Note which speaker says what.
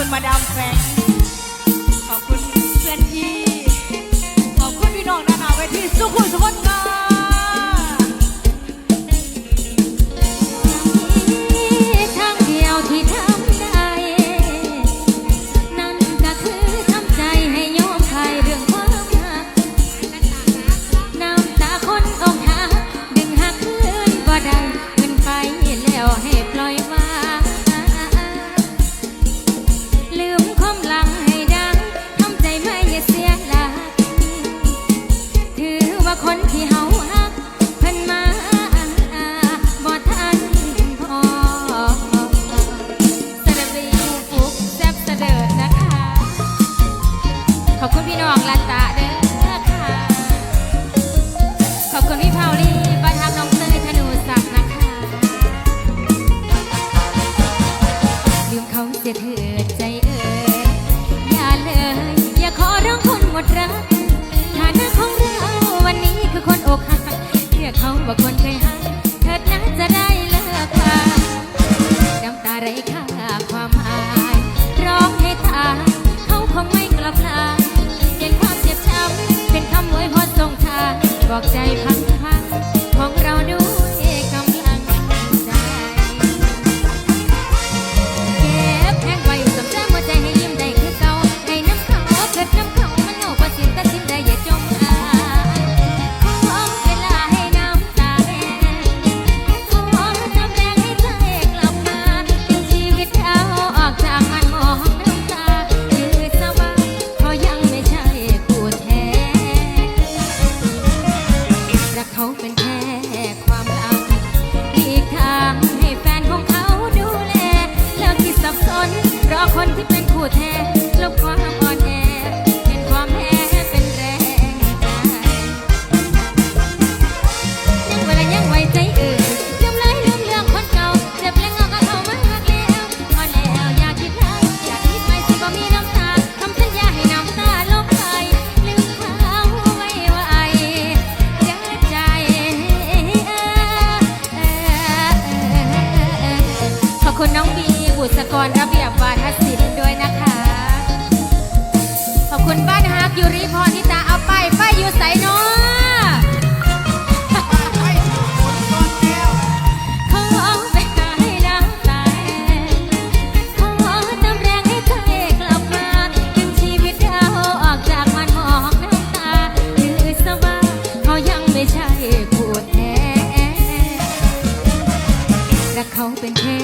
Speaker 1: คุณมาดามแฟงขอบคุณเพื่อนพี่ ขอบคุณพี่น้องนานาเวทีสุขุมสุข
Speaker 2: งาม คนที่เฮาฮักเพิ่นมาบ่ทันพอสเสด็จไฟุกแซ่บเด็จนะคะ ขอบคุณพี่น้องลันตาเด้อคะขอบคุณพี่เผาลี่ประทับน้องเตยธนูศักดิ์นะคะ ลืมเขาเสีเถิดใจเอ่ยอย่าเลย อย่าขอร้องคนหมดรัก ว่าคนเคย เขาเป็นแค่ความรักอีกทางให้แฟนของเขาดูแลแล้วคิดสับสนรอคนที่เป็นคู่แท้ลบความ น้องบีบุษกรระเบียบ เขาเป็นแค่